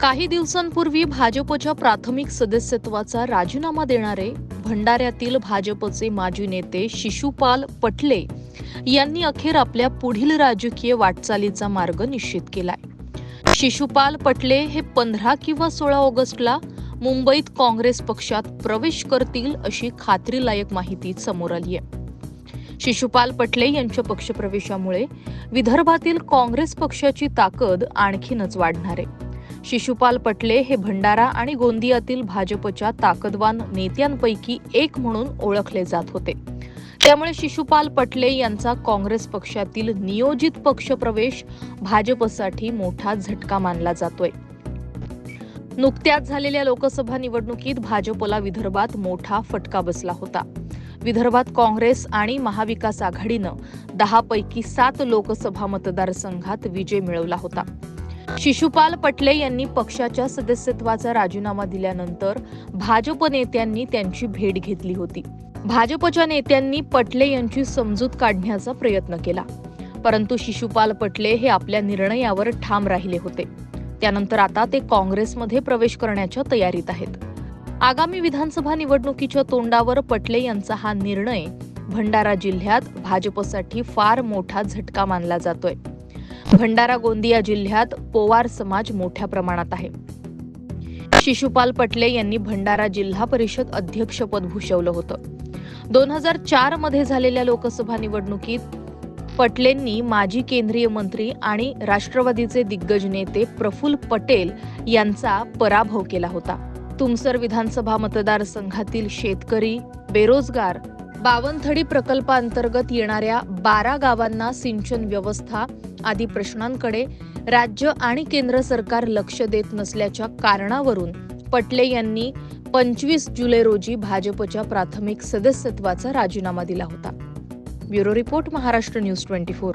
काही दिवसांपूर्वी भाजपच्या प्राथमिक सदस्यत्वाचा राजीनामा देणारे भंडाऱ्यातील भाजपचे माजी नेते शिशुपाल पटले यांनी अखेर आपल्या पुढील राजकीय वाटचालीचा मार्ग निश्चित केलाय. शिशुपाल पटले हे पंधरा किंवा सोळा ऑगस्टला मुंबईत काँग्रेस पक्षात प्रवेश करतील अशी खात्रीलायक माहिती समोर आली आहे शिशुपाल पटले यांच्या पक्षप्रवेशामुळे विदर्भातील काँग्रेस पक्षाची ताकद आणखीनच वाढणार. आहे शिशुपाल पटले हे भंडारा आणि गोंदियातील भाजपच्या ताकदवान नेत्यांपैकी एक म्हणून ओळखले जात होते. त्यामुळे शिशुपाल पटले यांचा काँग्रेस पक्षातील नियोजित पक्षप्रवेश भाजपसाठी मोठा झटका मानला जातोय. नुकत्याच झालेल्या लोकसभा निवडणुकीत भाजपला विदर्भात मोठा फटका बसला होता. विदर्भात काँग्रेस आणि महाविकास आघाडीनं दहा पैकी सात लोकसभा मतदारसंघात विजय मिळवला होता. शिशुपाल पटले यांनी पक्षाच्या सदस्यत्वाचा राजीनामा दिल्यानंतर भाजप नेत्यांनी त्यांची भेट घेतली होती. भाजपच्या नेत्यांनी पटले यांची समजूत काढण्याचा प्रयत्न केला. परंतु शिशुपाल पटले हे आपल्या निर्णयावर ठाम राहिले होते. त्यानंतर आता ते काँग्रेसमध्ये प्रवेश करण्याच्या तयारीत आहेत. आगामी विधानसभा निवडणुकीच्या तोंडावर पटले यांचा हा निर्णय भंडारा जिल्ह्यात भाजपसाठी फार मोठा झटका मानला जातोय. भंडारा गोंदिया जिल्ह्यात पोवार समाज मोठ्या प्रमाणात आहे. शिशुपाल पटले यांनी भंडारा जिल्हा परिषद अध्यक्षपद भूषवलं होतं. दोन हजार चारमध्ये झालेल्या लोकसभा निवडणुकीत पटलेंनी माजी केंद्रीय मंत्री आणि राष्ट्रवादीचे दिग्गज नेते प्रफुल्ल पटेल यांचा पराभव केला होता. तुमसर विधानसभा मतदारसंघातील शेतकरी बेरोजगार बावनथडी प्रकल्पांतर्गत येणाऱ्या बारा गावांना सिंचन व्यवस्था आदी प्रश्नांकडे राज्य आणि केंद्र सरकार लक्ष देत नसल्याच्या कारणावरून पटले यांनी पंचवीस जुलै रोजी भाजपच्या प्राथमिक सदस्यत्वाचा राजीनामा दिला होता. Bureau report Maharashtra news twenty four.